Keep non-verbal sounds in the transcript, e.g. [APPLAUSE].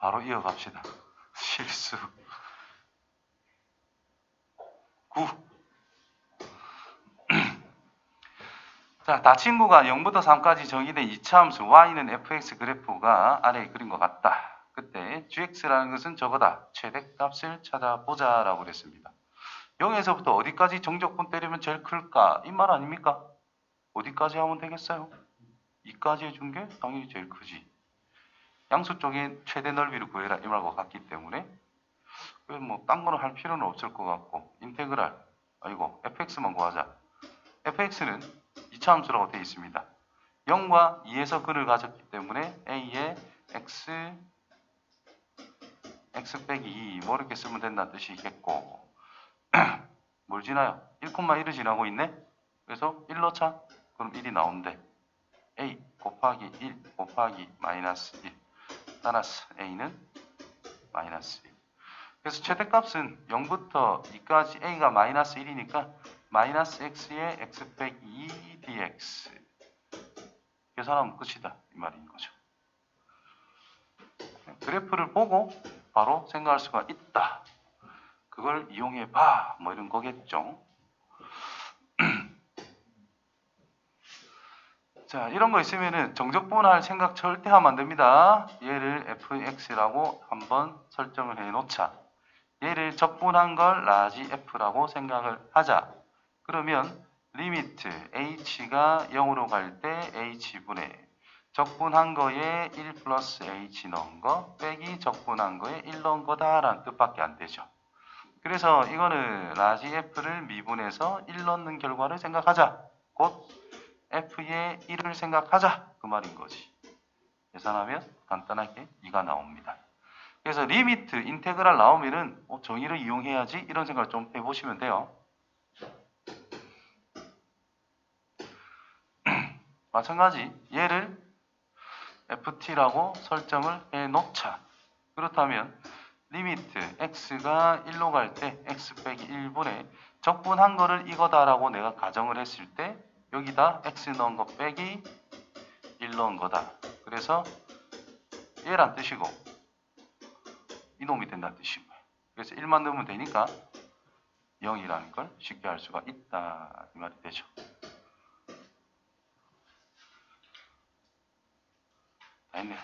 바로 이어갑시다. 실수. 9. [CLEARS THROAT] 자, 다친구가 0부터 3까지 정의된 이차함수 y는 fx 그래프가 아래에 그린 것 같다. 그때 gx라는 것은 저거다. 최대값을 찾아보자 라고 그랬습니다. 0에서부터 어디까지 정적분 때리면 제일 클까? 이 말 아닙니까? 어디까지 하면 되겠어요? 2까지 해준 게 당연히 제일 크지. 양수 쪽에 최대 넓이를 구해라 이 말과 같기 때문에 뭐딴 거는 할 필요는 없을 것 같고 인테그랄 아이고 fx만 구하자. fx는 이차함수라고 되어 있습니다. 0과 2에서 근을 가졌기 때문에 a의 x x 빼기 2 뭐 이렇게 쓰면 된다는 뜻이겠고 [CLEARS THROAT] 뭘 지나요? 1,1을 지나고 있네? 그래서 1 넣자? 그럼 1이 나온대. a 곱하기 1 곱하기 마이너스 1 따라서 a는 마이너스 1 그래서 최대값은 0부터 2까지 a가 마이너스 1이니까 마이너스 x의 x 빼기 2 dx 계산하면 끝이다 이 말인 거죠. 그래프를 보고 바로 생각할 수가 있다. 그걸 이용해 봐. 뭐 이런 거겠죠. 자, 이런 거 있으면은 정적분할 생각 절대 하면 안 됩니다. 얘를 fx라고 한번 설정을 해 놓자. 얘를 적분한 걸 라지 f라고 생각을 하자. 그러면 리미트 h가 0으로 갈 때 h분의 적분한 거에 1 플러스 h 넣은 거 빼기 적분한 거에 1 넣은 거다라는 뜻밖에 안 되죠. 그래서 이거는 라지 f를 미분해서 1 넣는 결과를 생각하자. 곧 f의 1을 생각하자. 그 말인 거지. 계산하면 간단하게 2가 나옵니다. 그래서 리미트, 인테그랄 나오면은 어, 정의를 이용해야지 이런 생각을 좀 해보시면 돼요. [CLEARS THROAT] 마찬가지 얘를 ft라고 설정을 해 놓자. 그렇다면 리미트 x가 1로 갈 때 x 빼기 1분의 적분한 거를 이거다라고 내가 가정을 했을 때 여기다 x 넣은 거 빼기 1 넣은 거다. 그래서 얘란 뜻이고 이놈이 된다는 뜻이고요. 그래서 1만 넣으면 되니까 0이라는 걸 쉽게 알 수가 있다 이 말이 되죠. 다 했네.